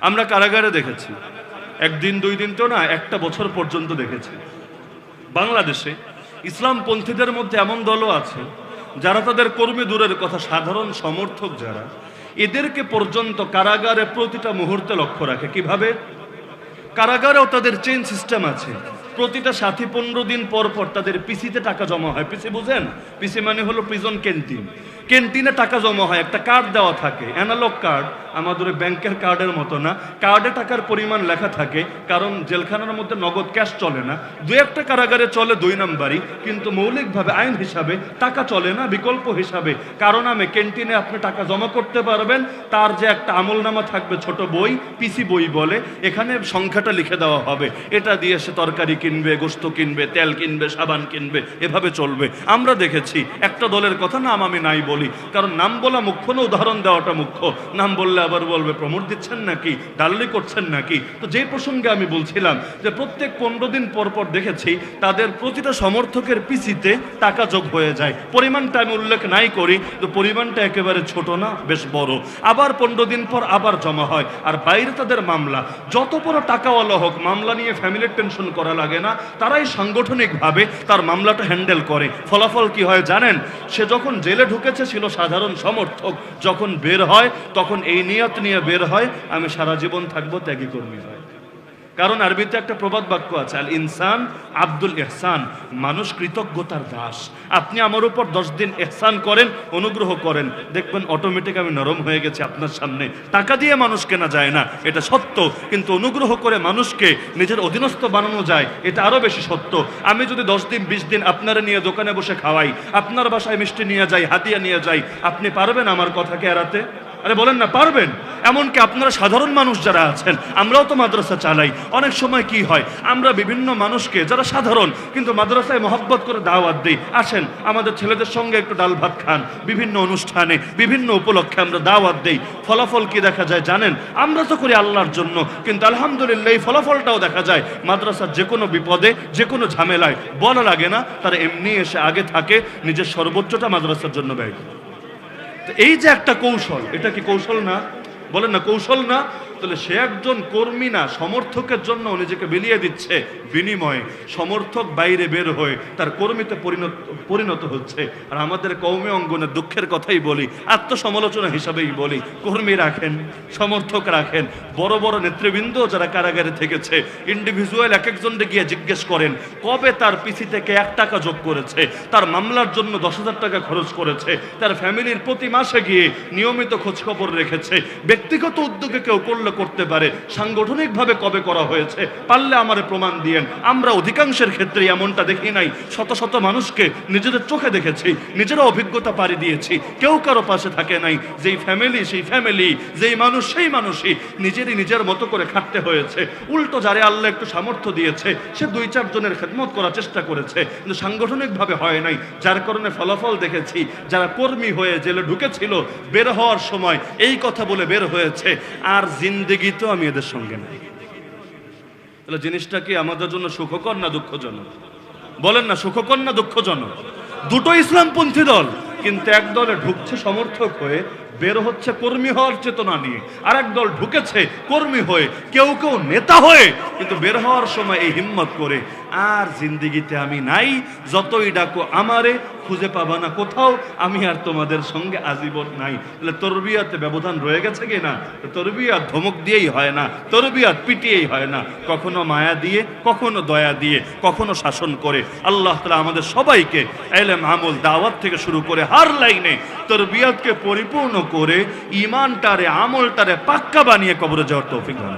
আমরা কারাগারে দেখেছি। একদিন, দুই দিন তো না, একটা বছর পর্যন্ত দেখেছি। বাংলাদেশে ইসলামপন্থীদের মধ্যে এমন দলও আছে, যারা তাদের কর্মী দূরের কথা, সাধারণ সমর্থক যারা, এদেরকে পর্যন্ত কারাগারে প্রতিটা মুহূর্তে লক্ষ্য রাখে। কীভাবে? কারাগারেও তাদের চেইন সিস্টেম আছে। প্রতিটা সাথী পনেরো দিন পর পর তাদের পিসিতে টাকা জমা হয়। পিসি বুঝেন? পিসি মানে হলো প্রিজন ক্যান্টিন ক্যান্টিনে টাকা জমা হয়, একটা কার্ড দেওয়া থাকে অ্যানালগ কার্ড আমাদের ব্যাংকের কার্ডের মতো না। কার্ডে টাকার পরিমাণ লেখা থাকে, কারণ জেলখানার মধ্যে নগদ ক্যাশ চলে না। দু একটা কারাগারে চলে দুই নাম্বারই, কিন্তু মৌলিকভাবে আইন হিসাবে টাকা চলে না, বিকল্প হিসাবে। কারণ আমি ক্যান্টিনে আপনি টাকা জমা করতে পারবেন, তার যে একটা আমলনামা থাকবে, ছোট বই পিসি বই বলে, এখানে সংখ্যাটা লিখে দেওয়া হবে। এটা দিয়ে সে তরকারি কিনবে, গোস্ত কিনবে, তেল কিনবে, সাবান কিনবে, এভাবে চলবে। আমরা দেখেছি, একটা দলের কথা নাম আমি নাই বলি। কারণ নাম বলা মুখ্য না, উদাহরণ দেওয়াটা মুখ্য। নাম বললে আবার বলবে প্রমোট দিচ্ছেন নাকি ডাল্লি করছেন নাকি? তো যে প্রসঙ্গে আমি বলছিলাম যে প্রত্যেক পনেরো দিন পর পর দেখেছি, তাদের প্রতিটা সমর্থকের পিসিতে টাকা যোগ হয়ে যায়। পরিমাণটা আমি উল্লেখ নাই করি তো পরিমাণটা একেবারে ছোট না, বেশ বড়। আবার পনেরো দিন পর আবার জমা হয়, আর বাইরে তাদের মামলা। যত বড় টাকাওয়ালা হোক, মামলা নিয়ে ফ্যামিলির টেনশন করা লাগে না, তারাই সাংগঠনিকভাবে তার মামলাটা হ্যান্ডেল করে। ফলাফল কি হয় জানেন? সে যখন জেলে ঢুকেছে ছিল সাধারণ সমর্থক। যখন বের হয়, তখন এই নিয়ত নিয়ে বের হয়, আমি সারা জীবন থাকব ত্যাগী কর্মী হয়। কারণ আরবিতে একটা প্রবাদ বাক্য আছে, আল ইনসান আব্দুল এহসান মানুষ কৃতজ্ঞতার দাস। আপনি আমার উপর দশ দিন এহসান করেন, অনুগ্রহ করেন। দেখবেন অটোমেটিক আমি নরম হয়ে গেছি আপনার সামনে। টাকা দিয়ে মানুষ কেনা যায় না, এটা সত্য। কিন্তু অনুগ্রহ করে মানুষকে নিজের অধীনস্থ বানানো যায়, এটা আরও বেশি সত্য। আমি যদি দশ দিন, বিশ দিন আপনারা নিয়ে দোকানে বসে খাওয়াই, আপনার বাসায় মিষ্টি নিয়ে যাই, হাতিয়া নিয়ে যাই, আপনি পারবেন আমার কথাকে এড়াতে? আরে বলেন না, পারবেন? এমনকি আপনারা সাধারণ মানুষ যারা আছেন, আমরাও তো মাদ্রাসা চালাই। অনেক সময় কি হয়, আমরা বিভিন্ন মানুষকে, যারা সাধারণ, কিন্তু মাদ্রাসায় মহব্বত করে দাওয়াত দিই, আসেন, আমাদের ছেলেদের সঙ্গে একটু ডাল ভাত খান। বিভিন্ন অনুষ্ঠানে, বিভিন্ন উপলক্ষে আমরা দাওয়াত দিই। ফলাফল কি দেখা যায় জানেন? আমরা তো করি আল্লাহর জন্য, কিন্তু আলহামদুলিল্লাহ এই ফলাফলটাও দেখা যায়। মাদ্রাসার যে কোনো বিপদে, যে কোনো ঝামেলায়, বলা লাগে না, তারা এমনি এসে আগে থাকে, নিজের সর্বোচ্চটা মাদ্রাসার জন্য ব্যয় করে। এই যে একটা কৌশল এটা কি কৌশল না? বলেন না কৌশল না তাহলে সে একজন কর্মী না, সমর্থকের জন্য নিজেকে বিলিয়ে দিচ্ছে বিনিময়ে। সমর্থক বাইরে বের হয়ে তার কর্মীতে পরিণত পরিণত হচ্ছে। আর আমাদের কৌমে অঙ্গনের দুঃখের কথাই বলি, আত্মসমালোচনা হিসাবেই বলি, কর্মী রাখেন, সমর্থক রাখেন, বড় বড় নেতৃবৃন্দ যারা কারাগারে থেকেছে ইন্ডিভিজুয়াল এক একজনকে গিয়ে জিজ্ঞেস করেন, কবে তার পিসি থেকে এক টাকা যোগ করেছে, তার মামলার জন্য দশ হাজার টাকা খরচ করেছে, তার ফ্যামিলির প্রতি মাসে গিয়ে নিয়মিত খোঁজখবর রেখেছে, ব্যক্তিগত উদ্যোগে কেউ করলে করতে পারে, সাংগঠনিকভাবে কবে করা হয়েছে, পারলে আমারে প্রমাণ দিয়েন। আমরা অধিকাংশের ক্ষেত্রে এমনটা দেখি নাই। শত শত মানুষকে নিজেদের চোখে দেখেছি, নিজেরা অভিজ্ঞতা পাড়ি দিয়েছি। কেউ কারও পাশে থাকে নাই। যেই ফ্যামিলি সেই ফ্যামিলি যেই মানুষ, সেই মানুষই নিজেরই নিজের মতো করে খাটতে হয়েছে। উল্টো যারে আল্লাহ একটু সামর্থ্য দিয়েছে, সে দুই চারজনের খেদমত করার চেষ্টা করেছে, কিন্তু সাংগঠনিকভাবে হয় নাই। যার কারণে ফলাফল দেখেছি, যারা কর্মী হয়ে জেলে ঢুকেছিল, বের হওয়ার সময় এই কথা বলে বের হয়েছে, আর জিন্দেগি তো আমি এদের সঙ্গে নাই। তাহলে জিনিসটা কি আমাদের জন্য সুখকর না দুঃখজনক? বলেন না, সুখকর না দুঃখজনক? দুটো ইসলামপন্থী দল, কিন্তু এক দলে ঢুকছে সমর্থক হয়ে, বের হচ্ছে কর্মী হওয়ার চেতনা নিয়ে। আর এক দল ঢুকেছে কর্মী হয়ে, কেউ কেউ নেতা হয়ে, কিন্তু বের হওয়ার সময় এই হিম্মত করে, আর জিন্দিগিতে আমি নাই, যতই ডাকো আমারে খুঁজে পাবা না। কোথাও আমি আর তোমাদের সঙ্গে আজীবন নাই। তাহলে তরবিয়াতে ব্যবধান রয়ে গেছে কি না? তরবিয়াত ধমক দিয়েই হয় না, তরবিয়াত পিটিয়েই হয় না। কখনো মায়া দিয়ে, কখনো দয়া দিয়ে, কখনো শাসন করে। আল্লাহ তালা আমাদের সবাইকে এলেম, আমল, দাওয়াত থেকে শুরু করে হার লাইনে তরবিয়াতকে পরিপূর্ণ করে ইমানটারে আমলটারে পাক্কা বানিয়ে কবরে যাওয়ার তৌফিক দান।